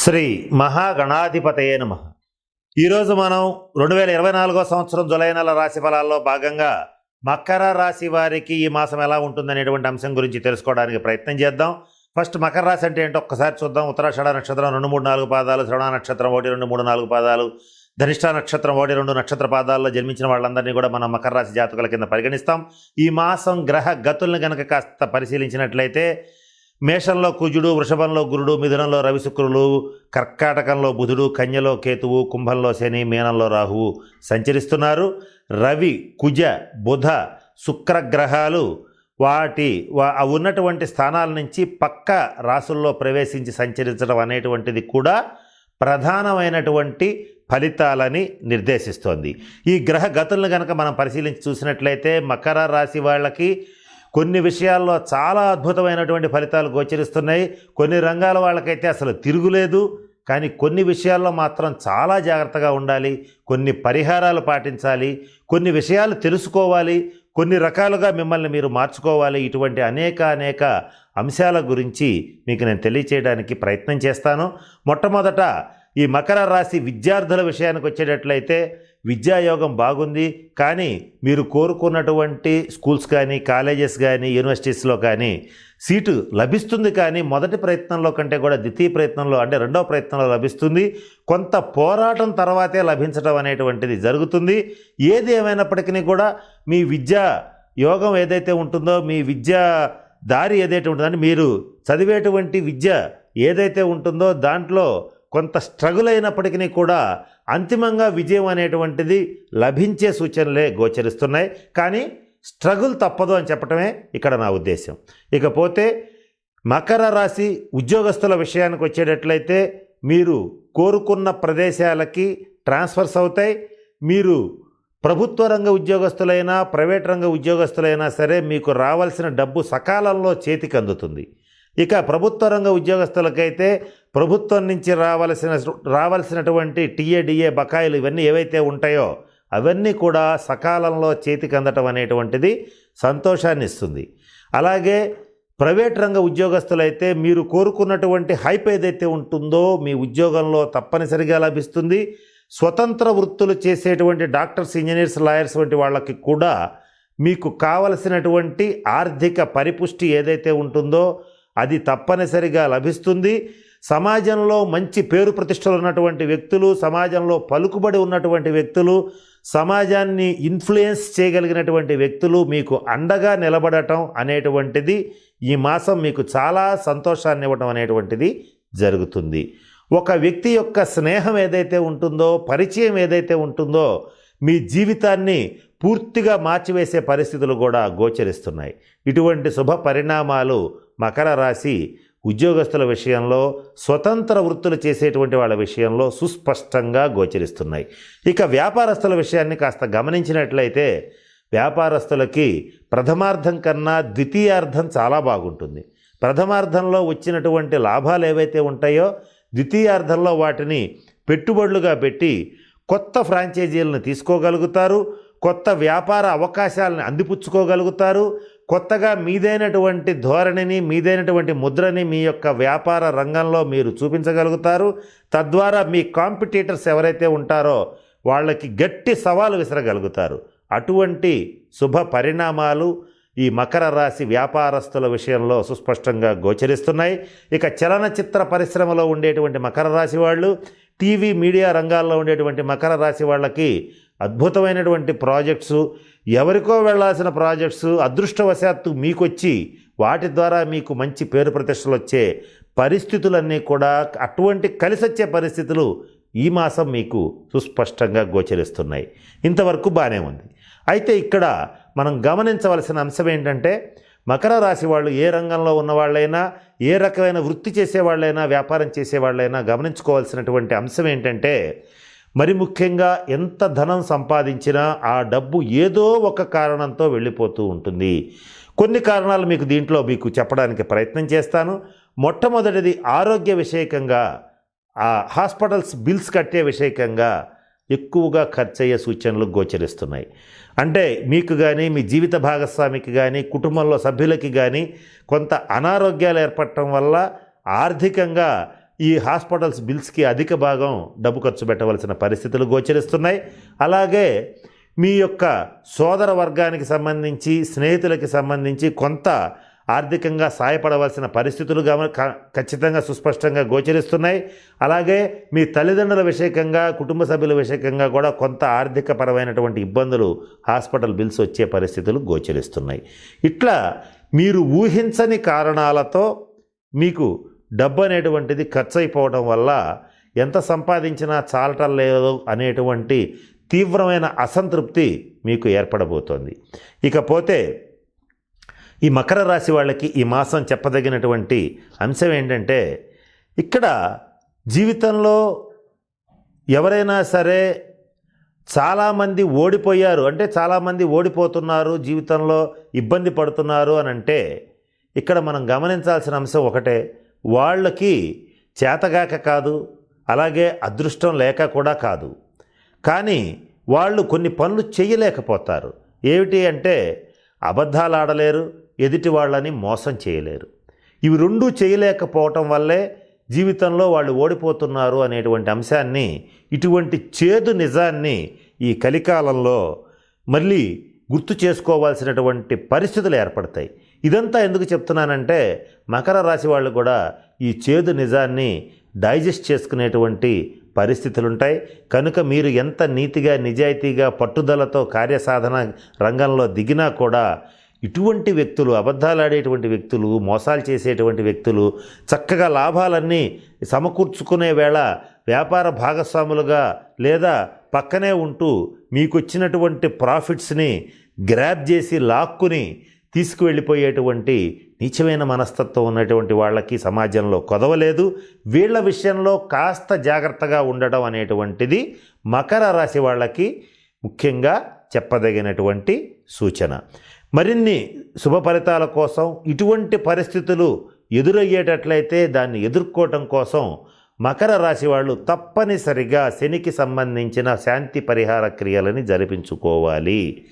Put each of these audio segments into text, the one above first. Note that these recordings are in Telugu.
శ్రీ మహాగణాధిపతయే నమ. ఈరోజు మనం రెండు వేల ఇరవై నాలుగో సంవత్సరం జులై నెల రాశి ఫలాల్లో భాగంగా మకర రాశి వారికి ఈ మాసం ఎలా ఉంటుందనేటువంటి అంశం గురించి తెలుసుకోవడానికి ప్రయత్నం చేద్దాం. ఫస్ట్ మకర రాశి అంటే ఏంటో ఒక్కసారి చూద్దాం. ఉత్తరాషాఢ నక్షత్రం రెండు మూడు నాలుగు పాదాలు శ్రవణ నక్షత్రం ఒకటి రెండు మూడు నాలుగు పాదాలు ధనిష్ట నక్షత్రం ఒకటి రెండు నక్షత్ర పాదాల్లో జన్మించిన వాళ్ళందరినీ కూడా మనం మకర రాశి జాతకుల కింద పరిగణిస్తాం. ఈ మాసం గ్రహ గతుల్ని కనుక కాస్త పరిశీలించినట్లయితే మేషంలో కుజుడు వృషభంలో గురుడు మిథునంలో రవిశుక్రులు కర్కాటకంలో బుధుడు కన్యలో కేతువు కుంభంలో శని మీనంలో రాహువు సంచరిస్తున్నారు. రవి కుజ బుధ శుక్ర గ్రహాలు వాటి వా- ఆ ఉన్నటువంటి స్థానాల నుంచి పక్క రాసుల్లో ప్రవేశించి సంచరించడం అనేటువంటిది కూడా ప్రధానమైనటువంటి ఫలితాలని నిర్దేశిస్తోంది. ఈ గ్రహ గతులను కనుక మనం పరిశీలించి చూసినట్లయితే మకర రాశి వాళ్ళకి కొన్ని విషయాల్లో చాలా అద్భుతమైనటువంటి ఫలితాలు గోచరిస్తున్నాయి. కొన్ని రంగాల వాళ్ళకైతే అసలు తిరుగులేదు. కానీ కొన్ని విషయాల్లో మాత్రం చాలా జాగ్రత్తగా ఉండాలి. కొన్ని పరిహారాలు పాటించాలి. కొన్ని విషయాలు తెలుసుకోవాలి. కొన్ని రకాలుగా మిమ్మల్ని మీరు మార్చుకోవాలి. ఇటువంటి అనేక అనేక అంశాల గురించి మీకు నేను తెలియచేయడానికి ప్రయత్నం చేస్తాను. మొట్టమొదట ఈ మకర రాశి విద్యార్థుల విషయానికి వచ్చేటట్లయితే విద్యాయోగం బాగుంది. కానీ మీరు కోరుకున్నటువంటి స్కూల్స్ కానీ కాలేజెస్ కానీ యూనివర్సిటీస్లో కానీ సీటు లభిస్తుంది. కానీ మొదటి ప్రయత్నంలో కంటే కూడా ద్వితీయ ప్రయత్నంలో అంటే రెండవ ప్రయత్నంలో లభిస్తుంది. కొంత పోరాటం తర్వాతే లభించడం అనేటువంటిది జరుగుతుంది. ఏది ఏమైనప్పటికీ కూడా మీ విద్యా యోగం ఏదైతే ఉంటుందో మీ విద్యా దారి ఏదైతే ఉంటుందో అంటే మీరు చదివేటువంటి విద్య ఏదైతే ఉంటుందో దాంట్లో కొంత స్ట్రగుల్ అయినప్పటికీ కూడా అంతిమంగా విజయం అనేటువంటిది లభించే సూచనలే గోచరిస్తున్నాయి. కానీ స్ట్రగుల్ తప్పదు అని చెప్పటమే ఇక్కడ నా ఉద్దేశం ఇకపోతే మకర రాశి ఉద్యోగస్తుల విషయానికి వచ్చేటట్లయితే మీరు కోరుకున్న ప్రదేశాలకి ట్రాన్స్ఫర్స్ అవుతాయి. మీరు ప్రభుత్వ రంగ ఉద్యోగస్తులైనా ప్రైవేట్ రంగ ఉద్యోగస్తులైనా సరే మీకు రావాల్సిన డబ్బు సకాలంలో చేతికి అందుతుంది. ఇక ప్రభుత్వ రంగ ఉద్యోగస్తులకైతే ప్రభుత్వం నుంచి రావలసిన రావాల్సినటువంటి టీఏడిఏ బకాయిలు ఇవన్నీ ఏవైతే ఉంటాయో అవన్నీ కూడా సకాలంలో చేతికి అందటం అనేటువంటిది సంతోషాన్ని ఇస్తుంది. అలాగే ప్రైవేట్ రంగ ఉద్యోగస్తులైతే మీరు కోరుకున్నటువంటి హైప్ ఏదైతే ఉంటుందో మీ ఉద్యోగంలో తప్పనిసరిగా లభిస్తుంది. స్వతంత్ర వృత్తులు చేసేటువంటి డాక్టర్స్ ఇంజనీర్స్ లాయర్స్ వంటి వాళ్ళకి కూడా మీకు కావలసినటువంటి ఆర్థిక పరిపుష్టి ఏదైతే ఉంటుందో అది తప్పనిసరిగా లభిస్తుంది. సమాజంలో మంచి పేరు ప్రతిష్టలు ఉన్నటువంటి వ్యక్తులు సమాజంలో పలుకుబడి ఉన్నటువంటి వ్యక్తులు సమాజాన్ని ఇన్ఫ్లుయెన్స్ చేయగలిగినటువంటి వ్యక్తులు మీకు అండగా నిలబడటం అనేటువంటిది ఈ మాసం మీకు చాలా సంతోషాన్ని ఇవ్వటం అనేటువంటిది జరుగుతుంది. ఒక వ్యక్తి యొక్క స్నేహం ఏదైతే ఉంటుందో పరిచయం ఏదైతే ఉంటుందో మీ జీవితాన్ని పూర్తిగా మార్చివేసే పరిస్థితులు కూడా గోచరిస్తున్నాయి. ఇటువంటి శుభ పరిణామాలు మకర రాశి ఉద్యోగస్తుల విషయంలో స్వతంత్ర వృత్తులు చేసేటువంటి వాళ్ళ విషయంలో సుస్పష్టంగా గోచరిస్తున్నాయి. ఇక వ్యాపారస్తుల విషయాన్ని కాస్త గమనించినట్లయితే వ్యాపారస్తులకి ప్రథమార్థం కన్నా ద్వితీయార్థం చాలా బాగుంటుంది. ప్రథమార్థంలో వచ్చినటువంటి లాభాలు ఏవైతే ఉంటాయో ద్వితీయార్థంలో వాటిని పెట్టుబడులుగా పెట్టి కొత్త ఫ్రాంచైజీలను తీసుకోగలుగుతారు కొత్త వ్యాపార అవకాశాలను అందిపుచ్చుకోగలుగుతారు కొత్తగా మీదైనటువంటి ధోరణిని మీదైనటువంటి ముద్రని మీ యొక్క వ్యాపార రంగంలో మీరు చూపించగలుగుతారు. తద్వారా మీ కాంపిటీటర్స్ ఎవరైతే ఉంటారో వాళ్ళకి గట్టి సవాలు విసరగలుగుతారు. అటువంటి శుభ పరిణామాలు ఈ మకర రాశి వ్యాపారస్తుల విషయంలో సుస్పష్టంగా గోచరిస్తున్నాయి. ఇక చలనచిత్ర పరిశ్రమలో ఉండేటువంటి మకర రాశి వాళ్ళు టీవీ మీడియా రంగాల్లో ఉండేటువంటి మకర రాశి వాళ్ళకి అద్భుతమైనటువంటి ప్రాజెక్ట్స్ ఎవరికో వెళ్ళాల్సిన ప్రాజెక్ట్స్ అదృష్టవశాత్తు మీకొచ్చి వాటి ద్వారా మీకు మంచి పేరు ప్రతిష్టలు వచ్చే పరిస్థితులన్నీ కూడా అటువంటి కలిసొచ్చే పరిస్థితులు ఈ మాసం మీకు సుస్పష్టంగా గోచరిస్తున్నాయి. ఇంతవరకు బాగానే ఉంది. అయితే ఇక్కడ మనం గమనించవలసిన అంశం ఏంటంటే మకర రాశి వాళ్ళు ఏ రంగంలో ఉన్నవాళ్ళైనా ఏ రకమైన వృత్తి చేసేవాళ్ళైనా వ్యాపారం చేసేవాళ్ళైనా గమనించుకోవాల్సినటువంటి అంశం ఏంటంటే మరి ముఖ్యంగా ఎంత ధనం సంపాదించినా ఆ డబ్బు ఏదో ఒక కారణంతో వెళ్ళిపోతూ ఉంటుంది. కొన్ని కారణాలు మీకు దీంట్లో మీకు చెప్పడానికి ప్రయత్నం చేస్తాను. మొట్టమొదటిది ఆరోగ్య విషయకంగా ఆ హాస్పిటల్స్ బిల్స్ కట్టే విషయకంగా ఎక్కువగా ఖర్చయ్యే సూచనలు గోచరిస్తున్నాయి. అంటే మీకు కానీ మీ జీవిత భాగస్వామికి కానీ కుటుంబంలో సభ్యులకి కానీ కొంత అనారోగ్యాలు ఏర్పడటం వల్ల ఆర్థికంగా ఈ హాస్పిటల్స్ బిల్స్కి అధిక భాగం డబ్బు ఖర్చు పెట్టవలసిన పరిస్థితులు గోచరిస్తున్నాయి. అలాగే మీ యొక్క సోదర వర్గానికి సంబంధించి స్నేహితులకి సంబంధించి కొంత ఆర్థికంగా సాయపడవలసిన పరిస్థితులు గమ క- ఖచ్చితంగా సుస్పష్టంగా గోచరిస్తున్నాయి. అలాగే మీ తల్లిదండ్రుల విషయకంగా కుటుంబ సభ్యుల విషయకంగా కూడా కొంత ఆర్థిక పరమైనటువంటి ఇబ్బందులు హాస్పిటల్ బిల్స్ వచ్చే పరిస్థితులు గోచరిస్తున్నాయి. ఇట్లా మీరు ఊహించని కారణాలతో మీకు డబ్బు అనేటువంటిది ఖర్చు అయిపోవడం వల్ల ఎంత సంపాదించినా చాలటం లేదు అనేటువంటి తీవ్రమైన అసంతృప్తి మీకు ఏర్పడబోతోంది. ఇకపోతే ఈ మకర రాశి వాళ్ళకి ఈ మాసం చెప్పదగినటువంటి అంశం ఏంటంటే ఇక్కడ జీవితంలో ఎవరైనా సరే చాలామంది ఓడిపోయారు. అంటే చాలామంది ఓడిపోతున్నారు జీవితంలో ఇబ్బంది పడుతున్నారు అని అంటే ఇక్కడ మనం గమనించాల్సిన అంశం ఒకటే. వాళ్ళకి చేతగాక కాదు అలాగే అదృష్టం లేక కూడా కాదు. కానీ వాళ్ళు కొన్ని పనులు చేయలేకపోతారు. ఏమిటి అంటే అబద్ధాలు ఆడలేరు ఎదుటి వాళ్ళని మోసం చేయలేరు. ఇవి రెండూ చేయలేకపోవటం వల్లే జీవితంలో వాళ్ళు ఓడిపోతున్నారు అనేటువంటి అంశాన్ని ఇటువంటి చేదు నిజాన్ని ఈ కలికాలంలో మళ్ళీ గుర్తు చేసుకోవాల్సినటువంటి పరిస్థితులు ఏర్పడతాయి. ఇదంతా ఎందుకు చెప్తున్నానంటే మకర రాశి వాళ్ళు కూడా ఈ చేదు నిజాన్ని డైజెస్ట్ చేసుకునేటువంటి పరిస్థితులు ఉంటాయి కనుక మీరు ఎంత నీతిగా నిజాయితీగా పట్టుదలతో కార్యసాధన రంగంలో దిగినా కూడా ఇటువంటి వ్యక్తులు అబద్ధాలాడేటువంటి వ్యక్తులు మోసాలు చేసేటువంటి వ్యక్తులు చక్కగా లాభాలన్నీ సమకూర్చుకునే వేళ వ్యాపార భాగస్వాములుగా లేదా పక్కనే ఉంటూ మీకు వచ్చినటువంటి ప్రాఫిట్స్ని గ్రాప్ చేసి లాక్కుని తీసుకువెళ్ళిపోయేటువంటి నీచమైన మనస్తత్వం ఉన్నటువంటి వాళ్ళకి సమాజంలో కొదవలేదు. వీళ్ళ విషయంలో కాస్త జాగ్రత్తగా ఉండడం అనేటువంటిది మకర రాశి వాళ్ళకి ముఖ్యంగా చెప్పదగినటువంటి సూచన. మరిన్ని శుభ ఫలితాల కోసం ఇటువంటి పరిస్థితులు ఎదురయ్యేటట్లయితే దాన్ని ఎదుర్కోవటం కోసం మకర రాశి వాళ్ళు తప్పనిసరిగా శనికి సంబంధించిన శాంతి పరిహార క్రియలని జరిపించుకోవాలి.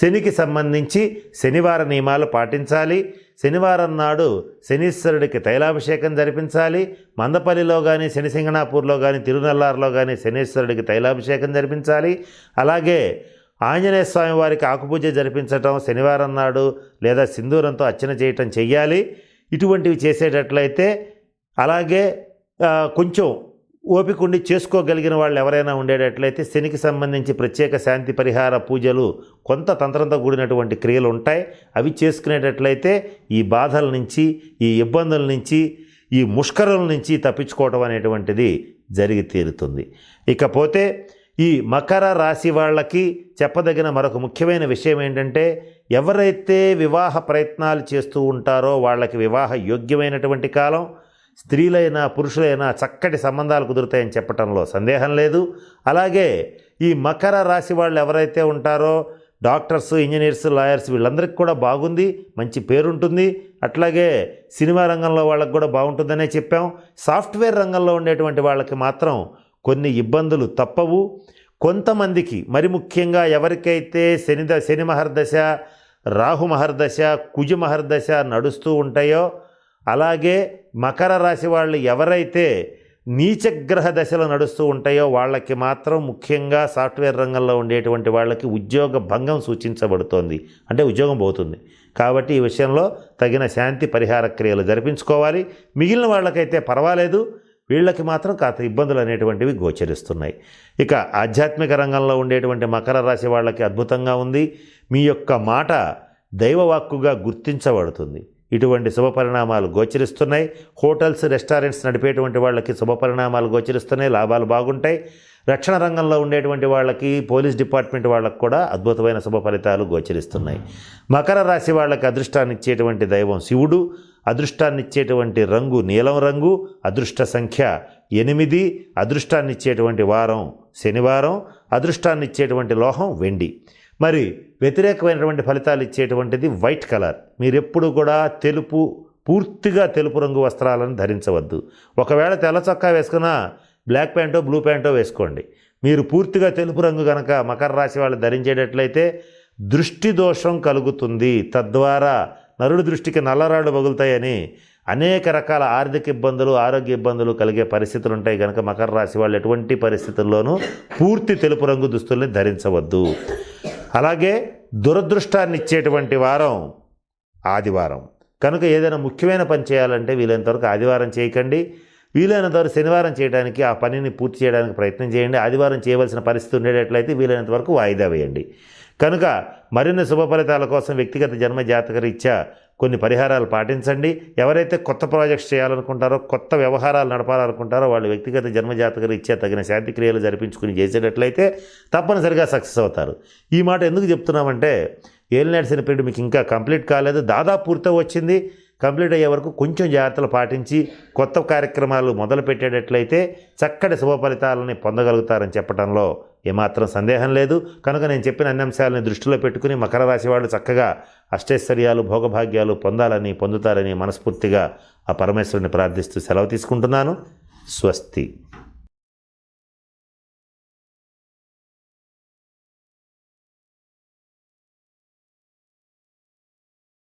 శనికి సంబంధించి శనివార నియమాలు పాటించాలి. శనివారం నాడు శనీశ్వరుడికి తైలాభిషేకం జరిపించాలి. మందపల్లిలో కానీ శనిసింగణాపూర్లో కానీ తిరునల్లారులో కానీ శనీశ్వరుడికి తైలాభిషేకం జరిపించాలి. అలాగే ఆంజనేయ స్వామి వారికి ఆకుపూజ జరిపించటం శనివారం నాడు లేదా సింధూరంతో అర్చన చేయటం చెయ్యాలి. ఇటువంటివి చేసేటట్లయితే అలాగే కొంచెం ఓపిక ఉండి చేసుకోగలిగిన వాళ్ళు ఎవరైనా ఉండేటట్లయితే శనికి సంబంధించి ప్రత్యేక శాంతి పరిహార పూజలు కొంత తంత్రంతో కూడినటువంటి క్రియలు ఉంటాయి. అవి చేసుకునేటట్లయితే ఈ బాధల నుంచి ఈ ఇబ్బందుల నుంచి ఈ ముష్కరుల నుంచి తప్పించుకోవటం అనేటువంటిది జరిగి తీరుతుంది. ఇకపోతే ఈ మకర రాశి వాళ్ళకి చెప్పదగిన మరొక ముఖ్యమైన విషయం ఏంటంటే ఎవరైతే వివాహ ప్రయత్నాలు చేస్తూ ఉంటారో వాళ్ళకి వివాహ యోగ్యమైనటువంటి కాలం స్త్రీలైనా పురుషులైనా చక్కటి సంబంధాలు కుదురుతాయని చెప్పటంలో సందేహం లేదు. అలాగే ఈ మకర రాశి వాళ్ళు ఎవరైతే ఉంటారో డాక్టర్స్ ఇంజనీర్స్ లాయర్స్ వీళ్ళందరికీ కూడా బాగుంది మంచి పేరుంటుంది. అట్లాగే సినిమా రంగంలో వాళ్ళకి కూడా బాగుంటుందనే చెప్పాం. సాఫ్ట్వేర్ రంగంలో ఉండేటువంటి వాళ్ళకి మాత్రం కొన్ని ఇబ్బందులు తప్పవు. కొంతమందికి మరి ముఖ్యంగా ఎవరికైతే శని ద శని మహర్దశ రాహు మహర్దశ కుజ మహర్దశ నడుస్తూ ఉంటాయో అలాగే మకర రాశి వాళ్ళు ఎవరైతే నీచగ్రహ దశలు నడుస్తూ ఉంటాయో వాళ్ళకి మాత్రం ముఖ్యంగా సాఫ్ట్వేర్ రంగంలో ఉండేటువంటి వాళ్ళకి ఉద్యోగ భంగం సూచించబడుతోంది. అంటే ఉద్యోగం పోతుంది. కాబట్టి ఈ విషయంలో తగిన శాంతి పరిహార క్రియలు జరిపించుకోవాలి. మిగిలిన వాళ్ళకైతే పర్వాలేదు. వీళ్ళకి మాత్రం కాస్త ఇబ్బందులు అనేటువంటివి గోచరిస్తున్నాయి. ఇక ఆధ్యాత్మిక రంగంలో ఉండేటువంటి మకర రాశి వాళ్ళకి అద్భుతంగా ఉంది. మీ యొక్క మాట దైవవాక్కుగా గుర్తించబడుతుంది. ఇటువంటి శుభ పరిణామాలు గోచరిస్తున్నాయి. హోటల్స్ రెస్టారెంట్స్ నడిపేటువంటి వాళ్ళకి శుభ పరిణామాలు గోచరిస్తున్నాయి. లాభాలు బాగుంటాయి. రక్షణ రంగంలో ఉండేటువంటి వాళ్ళకి పోలీస్ డిపార్ట్మెంట్ వాళ్ళకి కూడా అద్భుతమైన శుభ ఫలితాలు గోచరిస్తున్నాయి. మకర రాశి వాళ్ళకి అదృష్టాన్ని ఇచ్చేటువంటి దైవం శివుడు. అదృష్టాన్ని ఇచ్చేటువంటి రంగు నీలం రంగు. అదృష్ట సంఖ్య ఎనిమిది. అదృష్టాన్ని ఇచ్చేటువంటి వారం శనివారం. అదృష్టాన్ని ఇచ్చేటువంటి లోహం వెండి. మరి వ్యతిరేకమైనటువంటి ఫలితాలు ఇచ్చేటువంటిది వైట్ కలర్. మీరు ఎప్పుడు కూడా తెలుపు పూర్తిగా తెలుపు రంగు వస్త్రాలను ధరించవద్దు. ఒకవేళ తెల్ల చొక్కా వేసుకున్నా బ్లాక్ ప్యాంటో బ్లూ ప్యాంటో వేసుకోండి. మీరు పూర్తిగా తెలుపు రంగు కనుక మకర రాశి వాళ్ళు ధరించేటట్లయితే దృష్టి దోషం కలుగుతుంది. తద్వారా నరుడు దృష్టికి నల్లరాళ్ళు పగులుతాయని అనేక రకాల ఆర్థిక ఇబ్బందులు ఆరోగ్య ఇబ్బందులు కలిగే పరిస్థితులు ఉంటాయి కనుక మకర రాశి వాళ్ళు ఎటువంటి పరిస్థితుల్లోనూ పూర్తి తెలుపు రంగు దుస్తుల్ని ధరించవద్దు. అలాగే దురదృష్టాన్ని ఇచ్చేటువంటి వారం ఆదివారం. కనుక ఏదైనా ముఖ్యమైన పని చేయాలంటే వీలైనంత వరకు ఆదివారం చేయకండి. వీలైనంత వరకు శనివారం చేయడానికి ఆ పనిని పూర్తి చేయడానికి ప్రయత్నం చేయండి. ఆదివారం చేయవలసిన పరిస్థితి ఉండేటట్లయితే వీలైనంత వరకు వాయిదా వేయండి. కనుక మరిన్ని శుభ ఫలితాల కోసం వ్యక్తిగత జన్మ జాతక రీత్యా కొన్ని పరిహారాలు పాటించండి. ఎవరైతే కొత్త ప్రాజెక్ట్స్ చేయాలనుకుంటారో కొత్త వ్యవహారాలు నడపాలనుకుంటారో వాళ్ళు వ్యక్తిగత జన్మ ఇచ్చే తగిన శాంతిక్రియలు జరిపించుకుని చేసేటట్లయితే తప్పనిసరిగా సక్సెస్ అవుతారు. ఈ మాట ఎందుకు చెప్తున్నామంటే ఏలినాడు శని పీరియడ్ మీకు ఇంకా కంప్లీట్ కాలేదు. దాదాపు పూర్తి వచ్చింది. కంప్లీట్ అయ్యే వరకు కొంచెం జాగ్రత్తలు పాటించి కొత్త కార్యక్రమాలు మొదలుపెట్టేటట్లయితే చక్కటి శుభ ఫలితాలని పొందగలుగుతారని చెప్పడంలో ఏమాత్రం సందేహం లేదు. కనుక నేను చెప్పిన అన్ని అంశాలని దృష్టిలో పెట్టుకుని మకర రాశి వాళ్ళు చక్కగా అష్టైశ్వర్యాలు భోగభాగ్యాలు పొందాలని పొందుతారని మనస్ఫూర్తిగా ఆ పరమేశ్వరుని ప్రార్థిస్తూ సెలవు తీసుకుంటున్నాను. స్వస్తి.